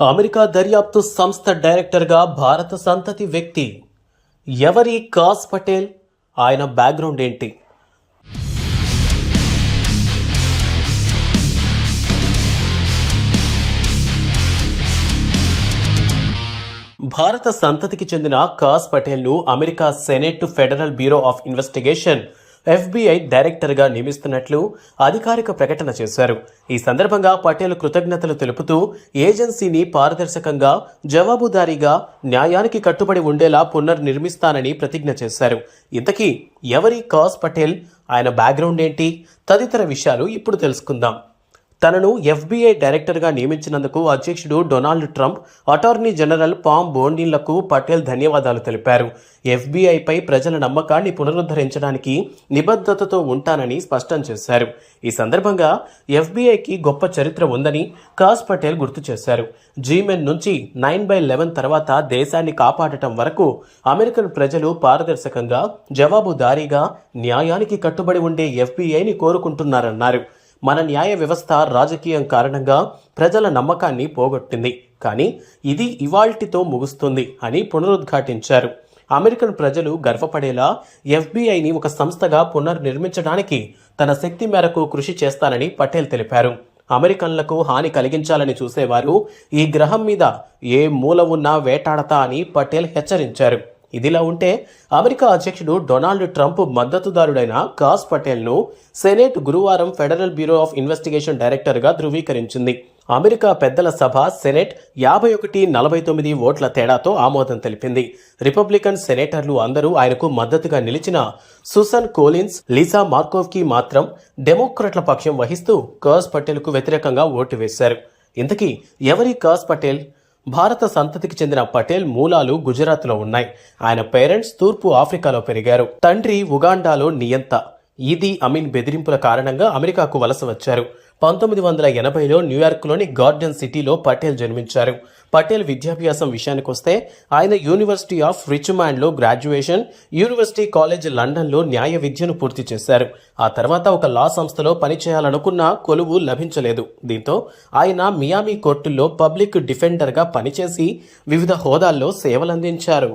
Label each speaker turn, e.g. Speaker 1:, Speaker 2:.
Speaker 1: America దర్యాప్తు సంస్థ డైరెక్టర్గా భారత సంతతి వ్యక్తి ఎవరి కాస్ పటేల్? ఆయన బ్యాక్గ్రౌండ్ ఏంటి? భారత సంతతికి చెందిన Kash పటేల్ను America senate federal bureau of investigation FBI డైరెక్టర్గా నియమిస్తున్నట్లు అధికారిక ప్రకటన చేశారు. ఈ సందర్భంగా పటేల్ కృతజ్ఞతలు తెలుపుతూ ఏజెన్సీని పారదర్శకంగా జవాబుదారీగా న్యాయానికి కట్టుబడి ఉండేలా పునర్నిర్మిస్తానని ప్రతిజ్ఞ చేశారు. ఇంతకీ ఎవరి కాస్ పటేల్? ఆయన బ్యాక్గ్రౌండ్ ఏంటి? తదితర విషయాలు ఇప్పుడు తెలుసుకుందాం. తనను ఎఫ్బీఐ డైరెక్టర్గా నియమించినందుకు అధ్యక్షుడు Donald Trump attorney general Pam బోండిన్లకు Patel ధన్యవాదాలు తెలిపారు. ఎఫ్బీఐపై ప్రజల నమ్మకాన్ని పునరుద్ధరించడానికి నిబద్ధతతో ఉంటానని స్పష్టం చేశారు. ఈ సందర్భంగా ఎఫ్బీఐకి గొప్ప చరిత్ర ఉందని కాస్ పటేల్ గుర్తు చేశారు. జీమెన్ నుంచి నైన్ బై లెవెన్ తర్వాత దేశాన్ని కాపాడటం వరకు అమెరికన్ ప్రజలు పారదర్శకంగా జవాబుదారీగా న్యాయానికి కట్టుబడి ఉండే ఎఫ్బీఐని కోరుకుంటున్నారన్నారు. మన న్యాయ వ్యవస్థ రాజకీయం కారణంగా ప్రజల నమ్మకాన్ని పోగొట్టింది. కానీ ఇది ఇవాల్టితో ముగుస్తుంది అని పునరుద్ఘాటించారు. అమెరికన్ ప్రజలు గర్వపడేలా ఎఫ్బీఐని ఒక సంస్థగా పునర్నిర్మించడానికి తన శక్తి మేరకు కృషి చేస్తానని పటేల్ తెలిపారు. అమెరికన్లకు హాని కలిగించాలని చూసేవారు ఈ గ్రహం మీద ఏ మూల ఉన్నా వేటాడతా అని పటేల్ హెచ్చరించారు. ఇదిలా ఉంటే అమెరికా అధ్యక్షుడు డొనాల్డ్ ట్రంప్ మద్దతుదారుడైన కాస్ పటేల్ను సెనేట్ గురువారం ఫెడరల్ బ్యూరో ఆఫ్ ఇన్వెస్టిగేషన్ డైరెక్టర్గా ధృవీకరించింది. అమెరికా పెద్దల సభ సెనెట్ యాభై ఒకటి నలభై తొమ్మిది ఓట్ల తేడాతో ఆమోదం తెలిపింది. రిపబ్లికన్ సెనేటర్లు అందరూ ఆయనకు మద్దతుగా నిలిచిన సుసన్ కోలిన్స్ లీసా మార్కోవ్కి మాత్రం డెమోక్రట్ల పక్షం వహిస్తూ కాస్ పటేల్కు వ్యతిరేకంగా ఓటు వేశారు. ఇంతకీ ఎవరి కాస్ పటేల్? భారత సంతతికి చెందిన పటేల్ మూలాలు గుజరాత్లో ఉన్నాయి. ఆయన పేరెంట్స్ తూర్పు ఆఫ్రికాలో పెరిగారు. తండ్రి ఉగాండాలో నియంత. ఇది అమీన్ బెదిరింపుల కారణంగా అమెరికాకు వలస వచ్చారు. పంతొమ్మిది వందల ఎనభైలో న్యూయార్క్లోని గార్డెన్ సిటీలో పటేల్ జన్మించారు. పటేల్ విద్యాభ్యాసం విషయానికొస్తే ఆయన యూనివర్సిటీ ఆఫ్ రిచ్మాండ్లో గ్రాడ్యుయేషన్ యూనివర్సిటీ కాలేజ్ లండన్లో న్యాయ విద్యను పూర్తి చేశారు. ఆ తర్వాత ఒక లా సంస్థలో పనిచేయాలనుకున్న కొలువు లభించలేదు. దీంతో ఆయన మియామి కోర్టుల్లో పబ్లిక్ డిఫెండర్గా పనిచేసి వివిధ హోదాల్లో సేవలందించారు.